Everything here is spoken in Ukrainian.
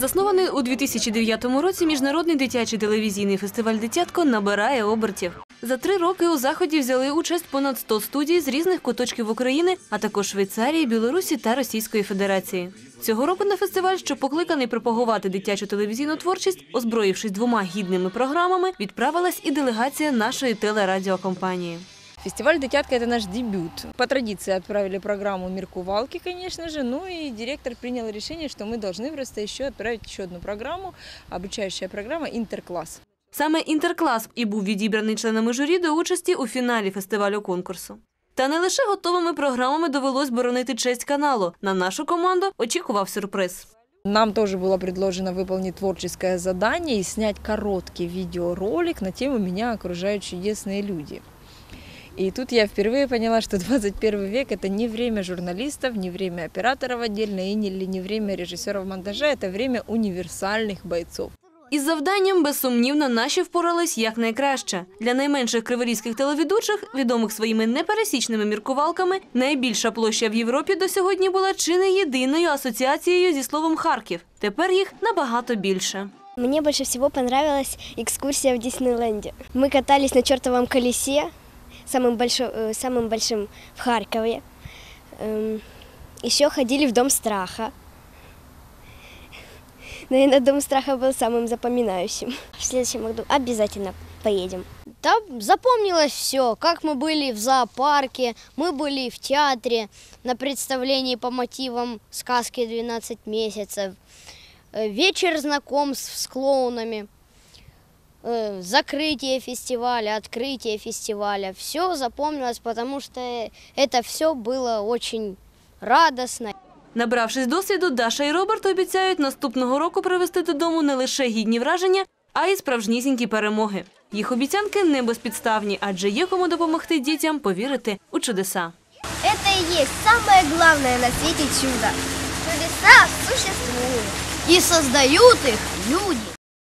Заснований у 2009 році міжнародний дитячий телевізійний фестиваль Дитятко набирає обертів. За три роки у заході взяли участь понад 100 студій з різних куточків України, а також Швейцарії, Білорусі та Російської Федерації. Цього року на фестиваль, що покликаний пропагувати дитячу телевізійну творчість, озброївшись двома гідними програмами, відправилась і делегація нашої телерадіокомпанії. Фестиваль «Дитятка» – это наш дебют. По традиции отправили программу «Меркувалки», конечно же, ну и директор принял решение, что мы должны просто еще отправить еще одну программу, обучающая программа «Интеркласс». Саме інтерклас і був відібраний членами журі до участі у фіналі фестивалю конкурсу. Та не лише готовими програмами довелось боронити честь каналу. На нашу команду очікував сюрприз. Нам тоже было предложено выполнить творческое задание и снять короткий видеоролик на тему «Меня окружают чудесные люди». И тут я впервые поняла, что 21 век – это не время журналистов, не время операторов отдельно и не, не время режиссеров монтажа, это время универсальных бойцов. Із завданням, безсумнівно, наші впорались якнайкраще. Для найменших криворізьких телеведучих, відомих своїми непересічними міркувалками, найбільша площа в Європі до сьогодні була чи не єдиною асоціацією зі словом Харків. Тепер їх набагато більше. Мне больше всего понравилась экскурсия в Диснейленде. Мы катались на чертовом колесе, самым, большо- э, самым большим в Харькове. Эм, Еще ходили в Дом страха. Наверное, Дом страха был самым запоминающим. В следующем году обязательно поедем. Там запомнилось все, как мы были в зоопарке, мы были в театре на представлении по мотивам сказки «12 месяцев», э, вечер знакомств с клоунами, закрытие фестиваля, открытие фестиваля. Все запомнилось, потому что это все было очень радостно. Набравшись досвіду, Даша і Роберт обіцяють наступного року привезти додому не лише гідні враження, а й справжнісінькі перемоги. Їх обіцянки не безпідставні, адже є кому допомогти дітям повірити у чудеса. Это и есть самое главное на свете чудо. Чудеса существуют. И создают их люди.